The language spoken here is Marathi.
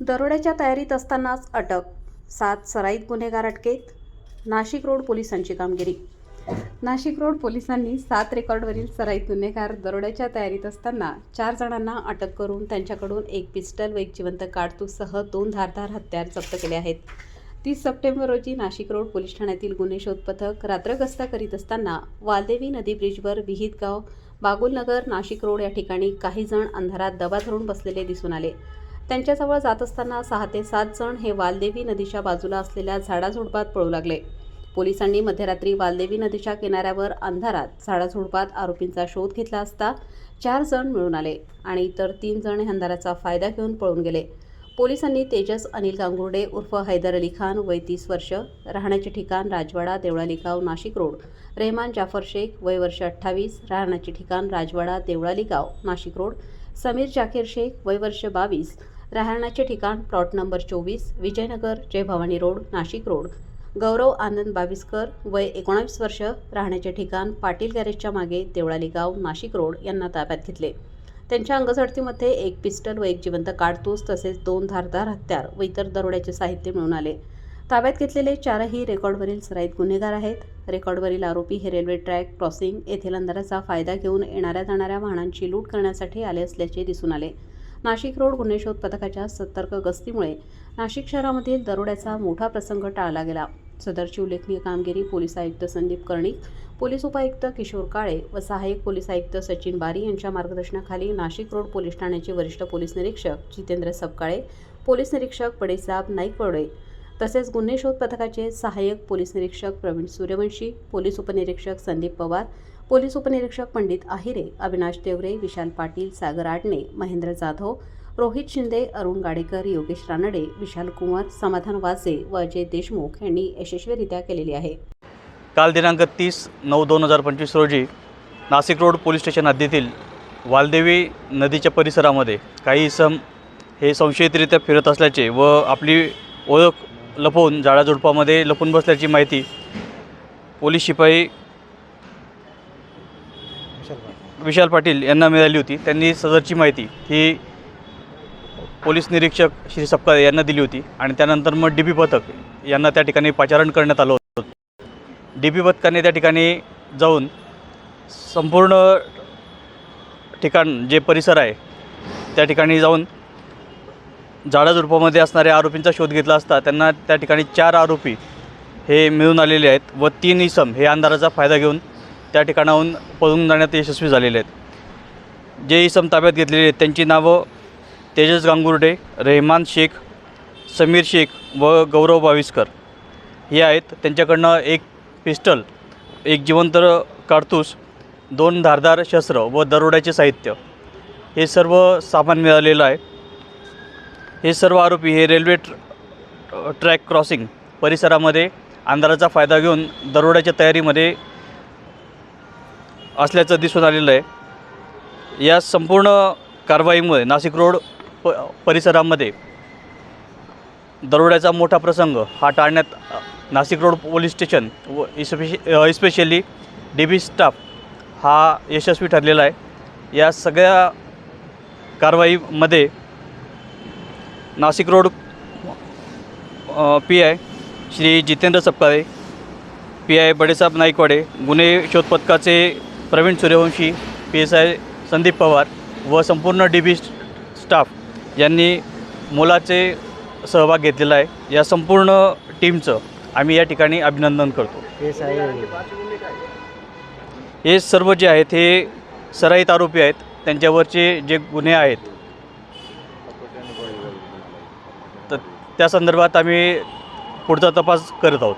दरोड्याच्या तयारीत असतानाच अटक. सात सराईत गुन्हेगार अटकेत. नाशिक रोड पोलिसांची कामगिरी. नाशिक रोड पोलिसांनी सात रेकॉर्डवरील सराईत गुन्हेगार दरोड्याच्या तयारीत असताना चार जणांना अटक करून त्यांच्याकडून एक पिस्टल व एक जिवंत काडतूससह दोन धारधार हत्यार जप्त केले आहेत. तीस सप्टेंबर रोजी नाशिक रोड पोलीस ठाण्यातील गुन्हे शोध पथक रात्र करीत असताना वालदेवी नदी ब्रिजवर विहित गाव बागुलनगर नाशिक रोड या ठिकाणी काही जण अंधारात दबा धरून बसलेले दिसून आले. त्यांच्याजवळ जात असताना सहा ते सात जण हे वालदेवी नदीच्या बाजूला असलेल्या झाडाझुडपात पळू लागले. पोलिसांनी मध्यरात्री वालदेवी नदीच्या किनाऱ्यावर अंधारात झाडाझुडपात आरोपींचा शोध घेतला असता चार जण मिळून आले आणि इतर तीन जण हे अंधाराचा फायदा घेऊन पळून गेले. पोलिसांनी तेजस अनिल गांगुर्डे उर्फ हैदर अली खान वय तीस वर्ष राहण्याचे ठिकाण राजवाडा देवळाली गाव नाशिक रोड रेहमान जाफर शेख वय वर्ष अठ्ठावीस राहण्याचे ठिकाण राजवाडा देवळाली गाव नाशिक रोड समीर जाकीर शेख वय वर्ष बावीस राहण्याचे ठिकाण प्लॉट नंबर चोवीस विजयनगर जय भवानी रोड नाशिक रोड. गौरव आनंद बाविस्कर वय एकोणावीस वर्ष राहण्याचे ठिकाण पाटील गॅरेजच्या मागे देवळाली गाव नाशिक रोड यांना ताब्यात घेतले. त्यांच्या अंगझडतीमध्ये एक पिस्टल व एक जिवंत काडतूस तसेच दोन धारदार हत्यार व इतर दरोड्याचे साहित्य मिळून आले. ताब्यात घेतलेले चारही रेकॉर्डवरील सराईत गुन्हेगार आहेत. रेकॉर्डवरील आरोपी हे रेल्वे ट्रॅक क्रॉसिंग येथील अंधाराचा फायदा घेऊन येणाऱ्या जाणाऱ्या वाहनांची लूट करण्यासाठी आले असल्याचे दिसून आले. नाशिक रोड गुन्हेशोध पथकाच्या सतर्क गस्तीमुळे नाशिक शहरामधील दरोड्याचा मोठा प्रसंग टाळला गेला. सदरची उल्लेखनीय कामगिरी पोलीस आयुक्त संदीप कर्णिक पोलीस उपायुक्त किशोर काळे व सहाय्यक पोलीस आयुक्त सचिन बारी यांच्या मार्गदर्शनाखाली नाशिक रोड पोलीस ठाण्याचे वरिष्ठ पोलीस निरीक्षक जितेंद्र सपकाळे पोलीस निरीक्षक बडेसाब नाईकवडे तसेच गुन्हे शोध पथकाचे सहाय्यक पोलीस निरीक्षक प्रवीण सूर्यवंशी पोलीस उपनिरीक्षक संदीप पवार पोलीस उपनिरीक्षक पंडित आहिरे अविनाश देवरे विशाल पाटील सागर आडणे महेंद्र जाधव रोहित शिंदे अरुण गाडेकर योगेश रानडे विशाल कुमार समाधान वाजे व अजय देशमुख यांनी यशस्वीरित्या केलेली आहे. काल दिनांक तीस नऊ दोन हजार पंचवीस रोजी नाशिक रोड पोलीस स्टेशन हद्दीतील वालदेवी नदीच्या परिसरामध्ये काही इसम हे संशयितरित्या फिरत असल्याचे व आपली ओळख लपवून झाडाझुडपामध्ये लपून बसल्याची माहिती पोलीस शिपाई विशाल पाटील यांना मिळाली होती. त्यांनी सदरची माहिती ही पोलीस निरीक्षक श्री सपकाळे यांना दिली होती आणि त्यानंतर मग डी पी पथक यांना त्या ठिकाणी पाचारण करण्यात आलं होतं. डी बी पथकाने त्या ठिकाणी जाऊन संपूर्ण ठिकाण जे परिसर आहे त्या ठिकाणी जाऊन झाडाझुडपामध्ये असणाऱ्या आरोपींचा शोध घेतला असता त्यांना त्या ठिकाणी चार आरोपी हे मिळून आलेले आहेत व तीन इसम हे अंधाराचा फायदा घेऊन त्या ठिकाणाहून पळून जाण्यात यशस्वी झालेले आहेत. जे इसम ताब्यात घेतलेले आहेत त्यांची नावं तेजस गांगुर्डे रेहमान शेख समीर शेख व गौरव बाविस्कर हे आहेत त्यांच्याकडनं एक पिस्टल एक जिवंत काडतूस दोन धारदार शस्त्र व दरोड्याचे साहित्य. हे सर्व सामान मिळालेलं आहे. हे सर्व आरोपी हे रेल्वे ट्र ट्रॅक क्रॉसिंग परिसरामध्ये अंधाराचा फायदा घेऊन दरोड्याच्या तयारीमध्ये असल्याचं दिसून आलेलं आहे. या संपूर्ण कारवाईमुळे नाशिक रोड प परिसरामध्ये दरोड्याचा मोठा प्रसंग हा टाळण्यात नाशिक रोड पोलीस स्टेशन व इस्पेश इस्पेशली डी बी स्टाफ हा यशस्वी ठरलेला आहे. या सगळ्या कारवाईमध्ये Nashik road P I Shri Jitendra Sapkale P I Badesaheb Naikwade गुन्हे शोध पथकाचे Pravin Suryavanshi P S I Sandeep Pawar व संपूर्ण डी बी स्टाफ यांनी मोलाचे सहभाग घेतलेला आहे. या संपूर्ण टीमचं आम्ही या ठिकाणी अभिनंदन करतो. हे सर्व जे आहेत हे सराईत आरोपी आहेत. त्यांच्यावरचे जे गुन्हे आहेत तर त्या संदर्भात आम्ही पुढचा तपास करत आहोत.